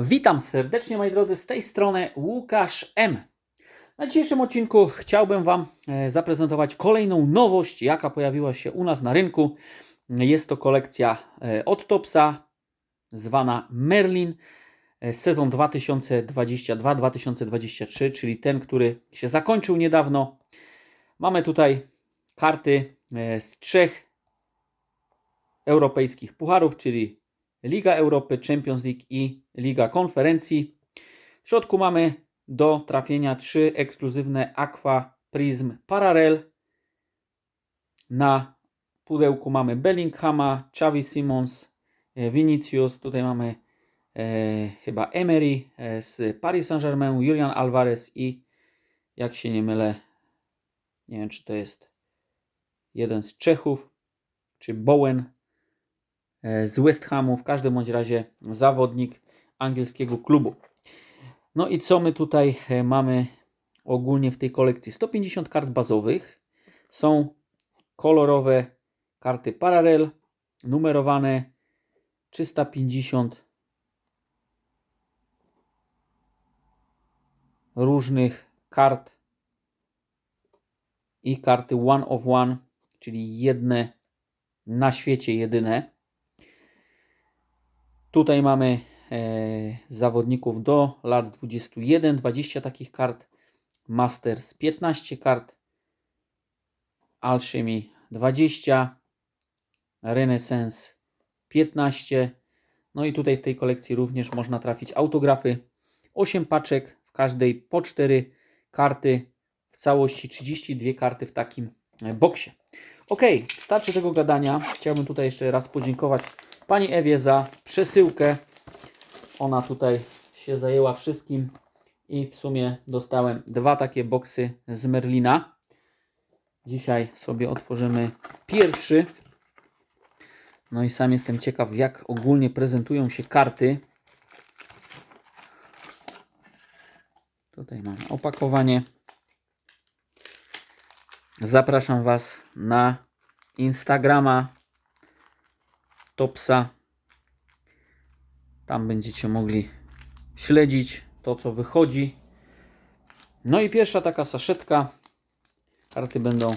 Witam serdecznie moi drodzy, z tej strony Łukasz M. Na dzisiejszym odcinku chciałbym Wam e, zaprezentować kolejną nowość, jaka pojawiła się u nas na rynku. Jest to kolekcja e, od Topsa, zwana Merlin, e, sezon 2022-2023, czyli ten, który się zakończył niedawno. Mamy tutaj karty z trzech europejskich pucharów, czyli Liga Europy, Champions League i Liga Konferencji. W środku mamy do trafienia trzy ekskluzywne Aqua Prism Parallel. Na pudełku mamy Bellinghama, Xavi Simons, e, Vinicius. Tutaj mamy e, chyba Emery e, z Paris Saint-Germain, Julian Alvarez i jak się nie mylę, nie wiem czy to jest jeden z Czechów, czy Bowen z West Hamu, w każdym bądź razie zawodnik angielskiego klubu. No i co my tutaj e, mamy ogólnie w tej kolekcji? 150 kart bazowych, są kolorowe karty paralel, numerowane 350 różnych kart i karty one of one, czyli jedne na świecie jedyne. Tutaj mamy e, zawodników do lat 21, 20 takich kart, Masters 15 kart, Alchemy 20, Renaissance 15. No i tutaj w tej kolekcji również można trafić autografy. 8 paczek, w każdej po 4 karty, w całości 32 karty w takim e, boksie. Ok, starczy tego gadania. Chciałbym tutaj jeszcze raz podziękować Pani Ewie za przesyłkę. Ona tutaj się zajęła wszystkim i w sumie dostałem dwa takie boksy z Merlina. Dzisiaj sobie otworzymy pierwszy. No i sam jestem ciekaw, jak ogólnie prezentują się karty. Tutaj mamy opakowanie. Zapraszam Was na Instagrama Topsa. Tam będziecie mogli śledzić to, co wychodzi. No i pierwsza taka saszetka. Karty będą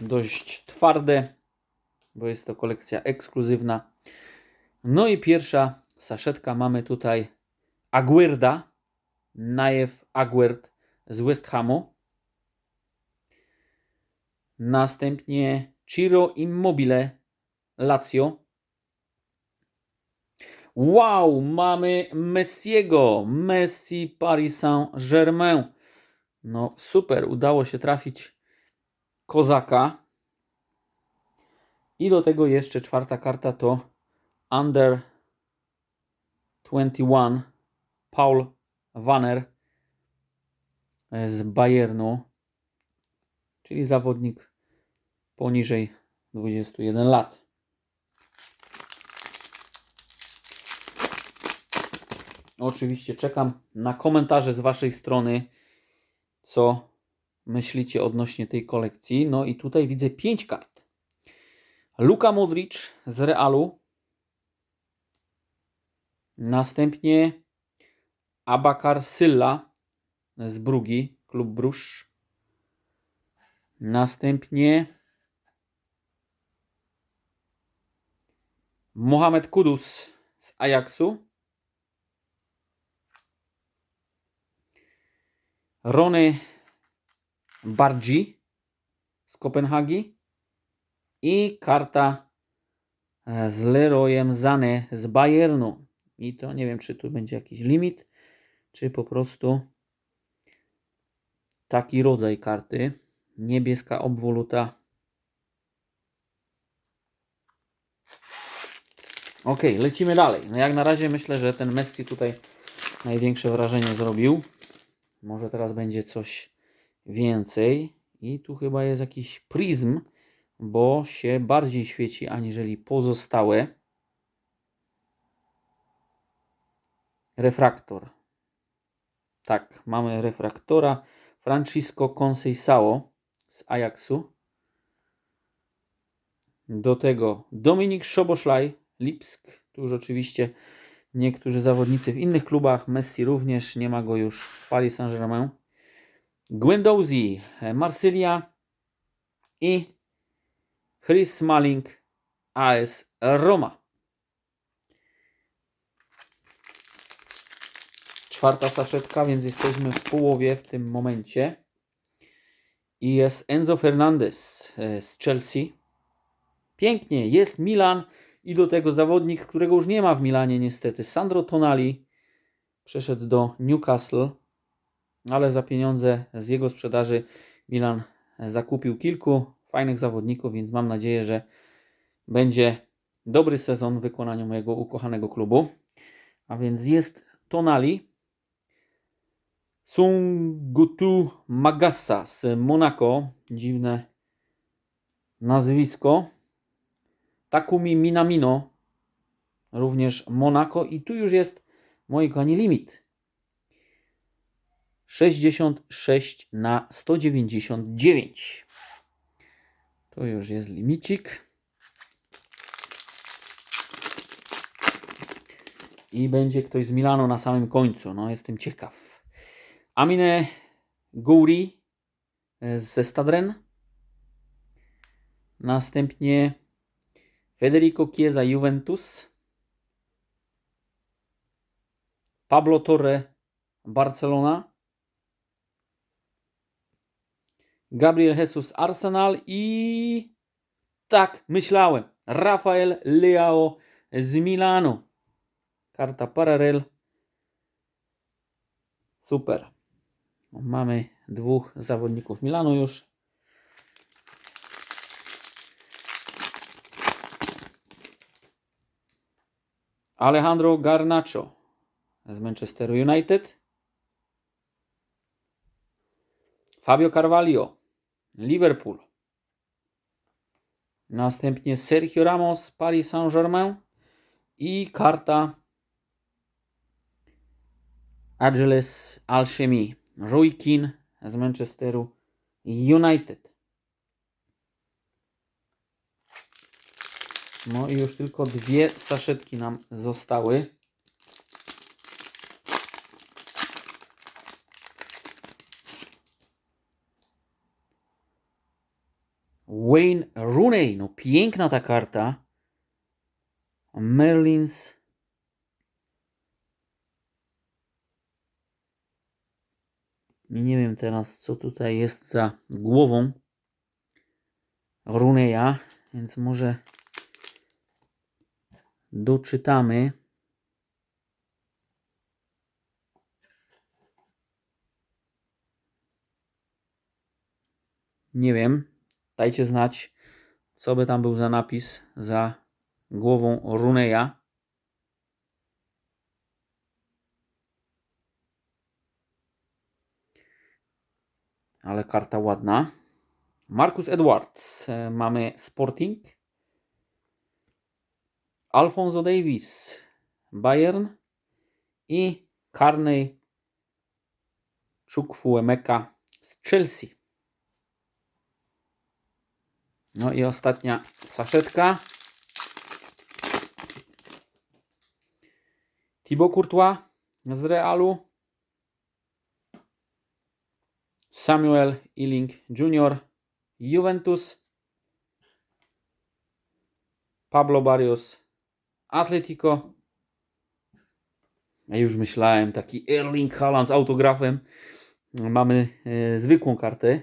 dość twarde, bo jest to kolekcja ekskluzywna. No i pierwsza saszetka mamy tutaj Aguerda, Najew Aguerd z West Hamu. Następnie Ciro Immobile Lazio. Wow, mamy Messiego, Messi Paris Saint-Germain. No super, udało się trafić Kozaka. I do tego jeszcze czwarta karta to Under 21 Paul Wanner z Bayernu, czyli zawodnik poniżej 21 lat. Oczywiście czekam na komentarze z Waszej strony, co myślicie odnośnie tej kolekcji. No i tutaj widzę 5 kart. Luka Modric z Realu. Następnie Abakar Sylla z Brugi, klub Brusz. Następnie Mohamed Kudus z Ajaxu. Rony Bardzi z Kopenhagi i karta e, z Leroyem Zane z Bayernu. I to nie wiem, czy tu będzie jakiś limit, czy po prostu taki rodzaj karty. Niebieska obwoluta. Ok, lecimy dalej. No jak na razie myślę, że ten Messi tutaj największe wrażenie zrobił. Może teraz będzie coś więcej. I tu chyba jest jakiś pryzm, bo się bardziej świeci aniżeli pozostałe. Refraktor. Tak, mamy refraktora. Francisco Conceição z Ajaxu. Do tego Dominik Szoboszlaj, Lipsk Tu już oczywiście niektórzy zawodnicy w innych klubach, Messi również, nie ma go już w Paris Saint-Germain. Guendouzi, Marsylia i Chris Smalling, AS Roma. Czwarta saszetka, więc jesteśmy w połowie w tym momencie. I jest Enzo Fernandez e, z Chelsea. Pięknie, jest Milan i do tego zawodnik, którego już nie ma w Milanie niestety. Sandro Tonali przeszedł do Newcastle, ale za pieniądze z jego sprzedaży Milan zakupił kilku fajnych zawodników, więc mam nadzieję, że będzie dobry sezon w wykonaniu mojego ukochanego klubu. A więc jest Tonali, Sungutu Magassa z Monaco, dziwne nazwisko. Takumi Minamino, również Monaco. I tu już jest, moi kochani, limit. 66 na 199. To już jest limicik. I będzie ktoś z Milanu na samym końcu. No, jestem ciekaw. Amine Gouri e, ze Stadren. Następnie Federico Chiesa Juventus. Pablo Torre Barcelona. Gabriel Jesus Arsenal i tak myślałem. Rafael Leao z Milanu. Karta Parallel. Super. Mamy dwóch zawodników Milanu już. Alejandro Garnacho z Manchesteru United. Fabio Carvalho, Liverpool. Następnie Sergio Ramos, Paris Saint-Germain. I karta Angeles Alchemy, Roy Keane z Manchesteru United. No i już tylko dwie saszetki nam zostały. Wayne Rooney, no piękna ta karta. Merlins. Nie wiem teraz, co tutaj jest za głową Runeya, więc może doczytamy. Nie wiem. Dajcie znać, co by tam był za napis za głową Runeya. Ale karta ładna. Marcus Edwards. e, Mamy Sporting. Alfonso Davis. Bayern. I Carney Chukwuemeka z Chelsea. No i ostatnia saszetka. Thibaut Courtois z Realu. Samuel Ealing Jr. Juventus. Pablo Barrios Atletico. Ja już myślałem, taki Erling Haaland z autografem. Mamy e, zwykłą kartę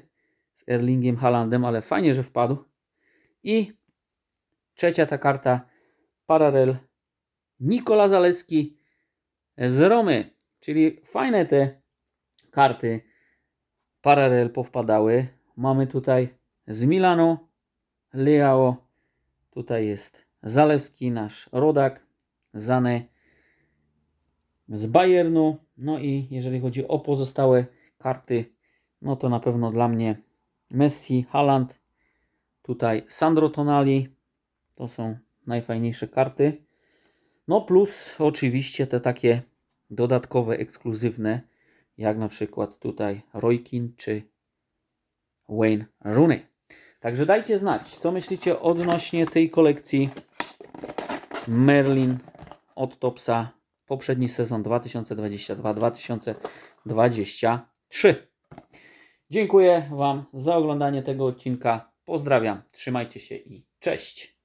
z Erlingiem Haalandem, ale fajnie, że wpadł. I trzecia ta karta Paralel Nikola Zaleski z Romy. Czyli fajne te karty Paralel powpadały. Mamy tutaj z Milanu Leao. Tutaj jest Zalewski, nasz rodak. Zane z Bayernu. No i jeżeli chodzi o pozostałe karty, no to na pewno dla mnie Messi, Haaland, Tutaj Sandro Tonali. To są najfajniejsze karty. No plus oczywiście te takie dodatkowe, ekskluzywne, jak na przykład tutaj Roykin czy Wayne Rooney. Także dajcie znać, co myślicie odnośnie tej kolekcji Merlin od Topsa poprzedni sezon 2022-2023. Dziękuję Wam za oglądanie tego odcinka. Pozdrawiam, trzymajcie się i cześć.